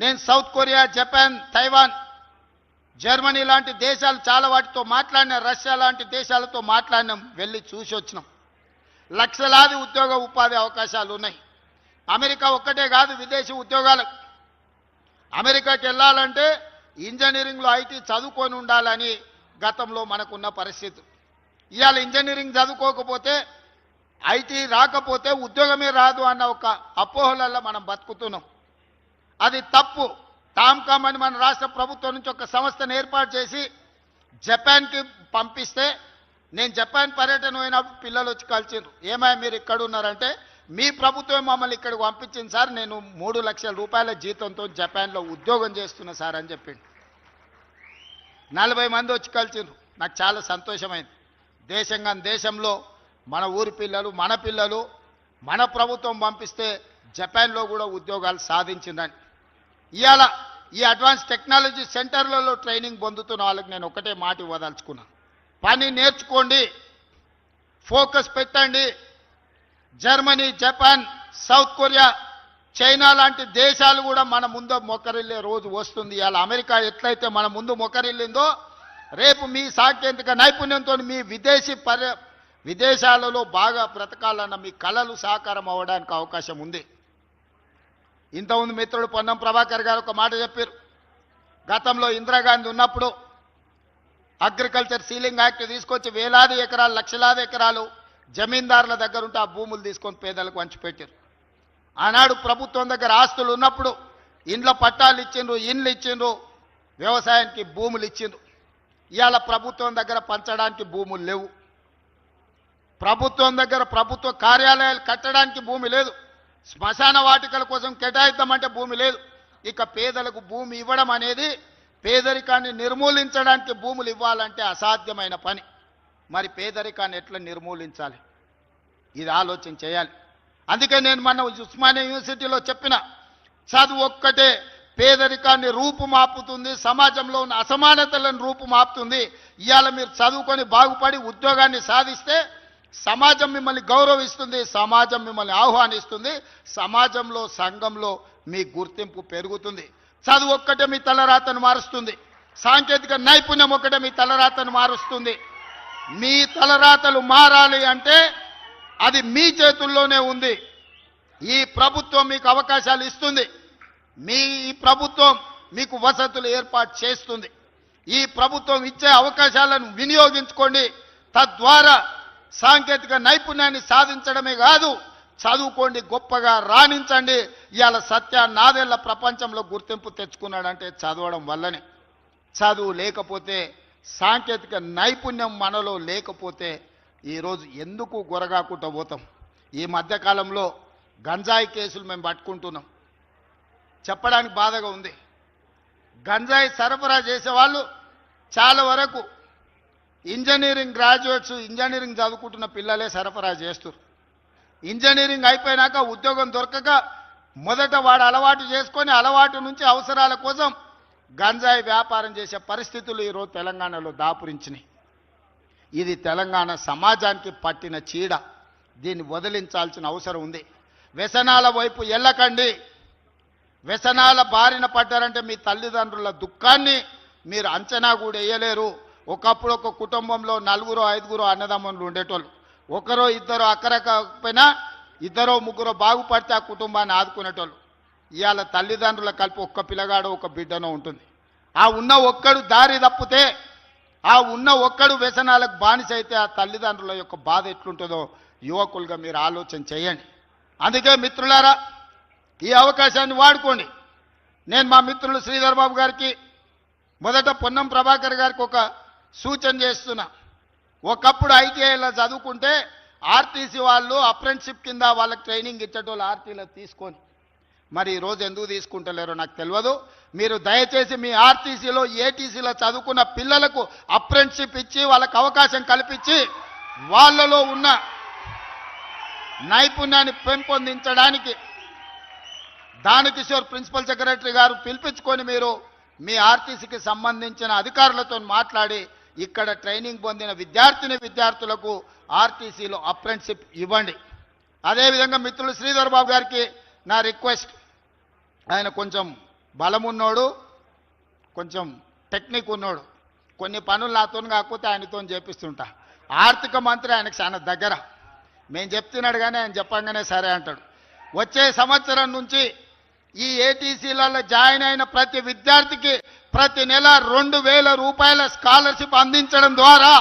నేను South Korea Japan Taiwan Germany లాంటి దేశాలు చాలా వాటితో మాట్లాడిన రష్యా లాంటి దేశాలతో మాట్లాడినాం వెళ్ళి చూసి వచ్చినాం. లక్షలాది ఉద్యోగ ఉపాధి అవకాశాలు ఉన్నాయి. అమెరికా ఒక్కటే కాదు విదేశీ ఉద్యోగాలకు అమెరికాకి వెళ్ళాలంటే ఇంజనీరింగ్లో ఐటీ చదువుకొని ఉండాలని గతంలో మనకున్న పరిస్థితి. ఇవాళ ఇంజనీరింగ్ చదువుకోకపోతే ఐటీ రాకపోతే ఉద్యోగమే రాదు అన్న ఒక అపోహలలో మనం బతుకుతున్నాం. అది తప్పు. టామ్కామ్ అని మన రాష్ట్ర ప్రభుత్వం నుంచి ఒక సంస్థను ఏర్పాటు చేసి జపాన్కి పంపిస్తే నేను జపాన్ పర్యటన పోయినప్పుడు పిల్లలు వచ్చి కలిసిండ్రు. ఏమై మీరు ఇక్కడ ఉన్నారంటే మీ ప్రభుత్వం మమ్మల్ని ఇక్కడికి పంపించింది సార్ నేను మూడు లక్షల రూపాయల జీతంతో జపాన్లో ఉద్యోగం చేస్తున్నా సార్ అని చెప్పిండు. నలభై మంది వచ్చి కలిసిండ్రు. నాకు చాలా సంతోషమైంది. దేశంగా దేశంలో మన ఊరి పిల్లలు మన పిల్లలు మన ప్రభుత్వం పంపిస్తే జపాన్లో కూడా ఉద్యోగాలు సాధించిందని. ఇవాళ ఈ అడ్వాన్స్ టెక్నాలజీ సెంటర్లలో ట్రైనింగ్ పొందుతున్న వాళ్ళకి నేను ఒకటే మాట ఇవ్వదలుచుకున్నాను పని నేర్చుకోండి ఫోకస్ పెట్టండి. Germany Japan South Korea China లాంటి దేశాలు కూడా మన ముందు మొక్కరిల్లే రోజు వస్తుంది. ఇలా అమెరికా ఎట్లయితే మన ముందు మొక్కరిల్లిందో రేపు మీ సాంకేతిక నైపుణ్యంతో మీ విదేశీ పర్య విదేశాలలో బాగా బ్రతకాలన్న మీ కళలు సాకారం అవ్వడానికి అవకాశం ఉంది. ఇంతకుముందు మిత్రుడు పొన్నం ప్రభాకర్ గారు ఒక మాట చెప్పారు. గతంలో ఇందిరాగాంధీ ఉన్నప్పుడు అగ్రికల్చర్ సీలింగ్ యాక్ట్ తీసుకొచ్చి వేలాది ఎకరాలు లక్షలాది ఎకరాలు జమీందారుల దగ్గర ఉంటే ఆ భూములు తీసుకొని పేదలకు పంచిపెట్టారు. ఆనాడు ప్రభుత్వం దగ్గర ఆస్తులు ఉన్నప్పుడు ఇండ్ల పట్టాలు ఇచ్చిండ్రు ఇండ్లు ఇచ్చిండ్రు వ్యవసాయానికి భూములు ఇచ్చిండ్రు. ఇవాళ ప్రభుత్వం దగ్గర పంచడానికి భూములు లేవు. ప్రభుత్వం దగ్గర ప్రభుత్వ కార్యాలయాలు కట్టడానికి భూమి లేదు. శ్మశాన వాటికల కోసం కేటాయిద్దామంటే భూమి లేదు. ఇక పేదలకు భూమి ఇవ్వడం అనేది పేదరికాన్ని నిర్మూలించడానికి భూములు ఇవ్వాలంటే అసాధ్యమైన పని. మరి పేదరికాన్ని ఎట్లా నిర్మూలించాలి? ఇది ఆలోచన చేయాలి. అందుకే నేను మన ఉస్మానియా యూనివర్సిటీలో చెప్పిన చదువు ఒక్కటే పేదరికాన్ని రూపుమాపుతుంది సమాజంలో ఉన్న అసమానతలను రూపుమాపుతుంది. ఇవాళ మీరు చదువుకొని బాగుపడి ఉద్యోగాన్ని సాధిస్తే సమాజం మిమ్మల్ని గౌరవిస్తుంది సమాజం మిమ్మల్ని ఆహ్వానిస్తుంది సమాజంలో సంఘంలో మీ గుర్తింపు పెరుగుతుంది. చదువు ఒక్కటే మీ తలరాతను మారుస్తుంది. సాంకేతిక నైపుణ్యం ఒక్కటే మీ తలరాతను మారుస్తుంది. మీ తలరాతలు మారాలి అంటే అది మీ చేతుల్లోనే ఉంది. ఈ ప్రభుత్వం మీకు అవకాశాలు ఇస్తుంది. మీ ఈ ప్రభుత్వం మీకు వసతులు ఏర్పాటు చేస్తుంది. ఈ ప్రభుత్వం ఇచ్చే అవకాశాలను వినియోగించుకోండి. తద్వారా సాంకేతిక నైపుణ్యాన్ని సాధించడమే కాదు చదువుకోండి గొప్పగా రాణించండి. ఇవాళ సత్య నాదేళ్ళ ప్రపంచంలో గుర్తింపు తెచ్చుకున్నాడంటే చదవడం వల్లనే. చదువు లేకపోతే సాంకేతిక నైపుణ్యం మనలో లేకపోతే ఈరోజు ఎందుకు గొరగాకుండా పోతాం? ఈ మధ్యకాలంలో గంజాయి కేసులు మేము పట్టుకుంటున్నాం. చెప్పడానికి బాధగా ఉంది. గంజాయి సరఫరా చేసేవాళ్ళు చాలా వరకు ఇంజనీరింగ్ గ్రాడ్యుయేట్స్ ఇంజనీరింగ్ చదువుకుంటున్న పిల్లలే సరఫరా చేస్తారు ఇంజనీరింగ్ అయిపోయినాక ఉద్యోగం దొరకక మొదట వాడు అలవాటు చేసుకొని అలవాటు నుంచి అవసరాల కోసం గంజాయి వ్యాపారం చేసే పరిస్థితులు ఈరోజు తెలంగాణలో దాపురించినాయి. ఇది తెలంగాణ సమాజానికి పట్టిన చీడ. దీన్ని వదిలించాల్సిన అవసరం ఉంది. వ్యసనాల వైపు వెళ్ళకండి వ్యసనాల బారిన పడ్డారంటే మీ తల్లిదండ్రుల దుఃఖాన్ని మీరు అంచనా కూడా వేయలేరు. ఒకప్పుడు ఒక కుటుంబంలో నలుగురు ఐదుగురు అన్నదమ్ములు ఉండేటోళ్ళు. ఒకరో ఇద్దరు అక్కరకపోయినా ఇద్దరో ముగ్గురు బాగుపడితే ఆ కుటుంబాన్ని ఆదుకునేటోళ్ళు. ఇవాళ తల్లిదండ్రుల కలిపి ఒక్క పిల్లగాడు ఒక బిడ్డనో ఉంటుంది. ఆ ఉన్న ఒక్కడు దారి తప్పితే ఆ ఉన్న ఒక్కడు వ్యసనాలకు బానిస అయితే ఆ తల్లిదండ్రుల యొక్క బాధ ఎట్లుంటుందో యువకులుగా మీరు ఆలోచన చేయండి. అందుకే మిత్రులారా ఈ అవకాశాన్ని వాడుకోండి. నేను మా మిత్రులు శ్రీధర్ బాబు గారికి మొదట పొన్నం ప్రభాకర్ గారికి ఒక సూచన చేస్తున్నా. ఒకప్పుడు ఐటీఐలో చదువుకుంటే ఆర్టీసీ వాళ్ళు అప్రెంటిషిప్ కింద వాళ్ళకి ట్రైనింగ్ ఇచ్చేటోళ్ళు ఆర్టీలో తీసుకొని. మరి ఈరోజు రోజు ఎందుకు తీసుకుంటలేరో నాకు తెలియదు. మీరు దయచేసి మీ ఆర్టీసీలో ఏటీసీలో చదువుకున్న పిల్లలకు అప్రెంటిషిప్ ఇచ్చి వాళ్ళకి అవకాశం కల్పించి వాళ్ళలో ఉన్న నైపుణ్యాన్ని పెంపొందించడానికి దానకిషోర్ ప్రిన్సిపల్ సెక్రటరీ గారు పిలిపించుకొని మీరు మీ ఆర్టీసీకి సంబంధించిన అధికారులతో మాట్లాడి ఇక్కడ ట్రైనింగ్ పొందిన విద్యార్థిని విద్యార్థులకు ఆర్టీసీలో అప్రెంటిషిప్ ఇవ్వండి. అదేవిధంగా మిత్రులు శ్రీధర్ బాబు గారికి నా రిక్వెస్ట్. ఆయన కొంచెం బలం ఉన్నోడు కొంచెం టెక్నిక్ ఉన్నోడు. కొన్ని పనులు నాతో కాకపోతే ఆయనతో చేపిస్తుంటా. ఆర్థిక మంత్రి ఆయనకు చాలా దగ్గర. మేము చెప్తున్నాడు కానీ ఆయన చెప్పంగానే సరే అంటాడు. వచ్చే సంవత్సరం నుంచి ఈ ఏటీసీలలో జాయిన్ అయిన ప్రతి విద్యార్థికి ప్రతి నెల రెండు వేల రూపాయల స్కాలర్షిప్ అందించడం ద్వారా